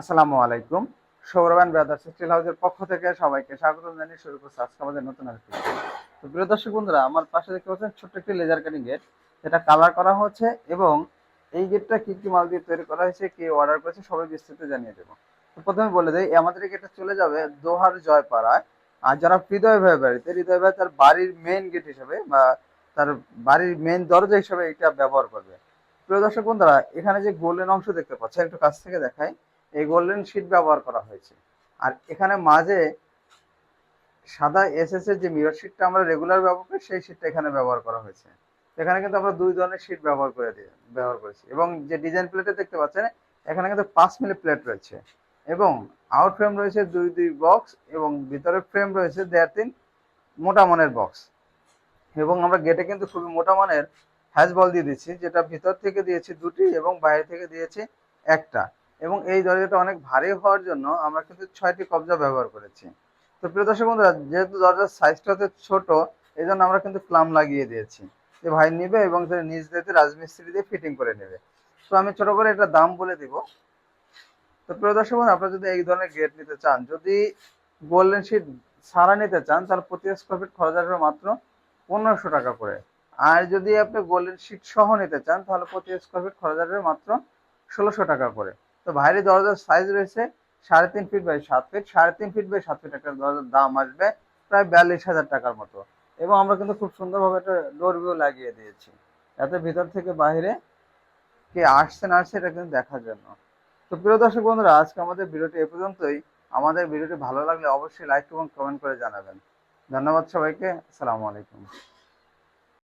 আসসালামু আলাইকুম। সৌরবান brothers still হাউসের পক্ষ থেকে সবাইকে স্বাগত জানিয়ে শুরু করছি আজকে আমাদের নতুন আরেকটি তো প্রিয় দর্শক বন্ধুরা, আমার পাশে দেখতে পাচ্ছেন ছোট্ট একটি লেজার কাটিং গেট যেটা কালার করা হচ্ছে এবং এই গেটটা কি কি মাল দিয়ে তৈরি করা হয়েছে, কি অর্ডার করেছে, সবাই বিস্তারিত জানিয়ে দেবো। তো প্রথমে বলে দেই আমাদের এই গেটটা চলে যাবে দোহার জয়পাড়ায়। আর যারা হৃদয় ভাই বাড়িতে, হৃদয় ভাই তার বাড়ির মেইন গেট হিসেবে বা তার বাড়ির মেন দরজা হিসেবে এটা ব্যবহার করবে। প্রিয় দর্শক বন্ধুরা, এখানে যে গোল্ডেন অংশ দেখতে পাচ্ছেন, একটু কাছ থেকে দেখাই। এই গোল্ডেন শিট ব্যবহার করা হয়েছে। আর এখানে মাঝে সাদা এসএস এর যে মিরর শিটটা আমরা রেগুলার ব্যবহার করি, সেই শিটটা এখানে ব্যবহার করা হয়েছে। এখানে কিন্তু আমরা দুই ধরনের শিট ব্যবহার করে দিয়ে, ব্যবহার করেছি। এবং যে ডিজাইন প্লেটে দেখতে পাচ্ছেন, এখানে কিন্তু পাঁচ মিলি প্লেট রয়েছে। এবং আউট ফ্রেম রয়েছে দুই দুই বক্স এবং ভিতরে ফ্রেম রয়েছে দেড় তিন মোটা মানের বক্স এবং আমরা গেটে কিন্তু খুবই মোটা মানের হ্যাজ বল দিয়ে দিচ্ছি যেটা ভিতর থেকে দিয়েছি দুটি এবং বাইরে থেকে দিয়েছি একটা। এবং এই দরজাটা অনেক ভারী হওয়ার জন্য আমরা কিন্তু ছয়টি কবজা ব্যবহার করেছি। তো প্রিয় দর্শক বন্ধুরা, যেহেতু দরজার সাইজটা হচ্ছে ছোট এই জন্য আমরা কিন্তু ক্লাম লাগিয়ে দিয়েছি। যে ভাই নিবে এবং নিজ দিতে রাজমিস্ত্রি দিয়ে ফিটিং করে নেবে। তো আমি ছোট করে এটা দাম বলে দিব। তো প্রিয় দর্শক বন্ধু আপনারা যদি এই ধরনের গেট নিতে চান, যদি গোল্ডেন শিট সারা নিতে চান, তাহলে প্রতি স্কোয়ার ফিট খরচ আসবে মাত্র পনেরোশো টাকা করে। আর যদি আপনি গোল্ডেন শিট সহ নিতে চান, তাহলে প্রতি স্কোয়ার ফিট খরচ আসবে মাত্র ষোলোশো টাকা করে। তো বাইরে দরজার সাইজ রয়েছে সাড়ে তিন ফিট বাই সাত ফিট সাড়ে তিন ফিট বাই সাত ফিট একটা দরজার দাম আসবে প্রায় বিয়াল্লিশ হাজার টাকার মতো। এবং আমরা কিন্তু খুব সুন্দরভাবে একটা ডোর ভিউ লাগিয়ে দিয়েছি। যাতে ভিতর থেকে বাইরে কে আসছে না আসছে এটা কিন্তু দেখার জন্য। তো প্রিয় দর্শক বন্ধুরা, আজকে আমাদের ভিডিওটি এ পর্যন্তই। আমাদের ভিডিওটি ভালো লাগলে অবশ্যই লাইক এবং কমেন্ট করে জানাবেন। ধন্যবাদ সবাইকে। আসসালামু আলাইকুম।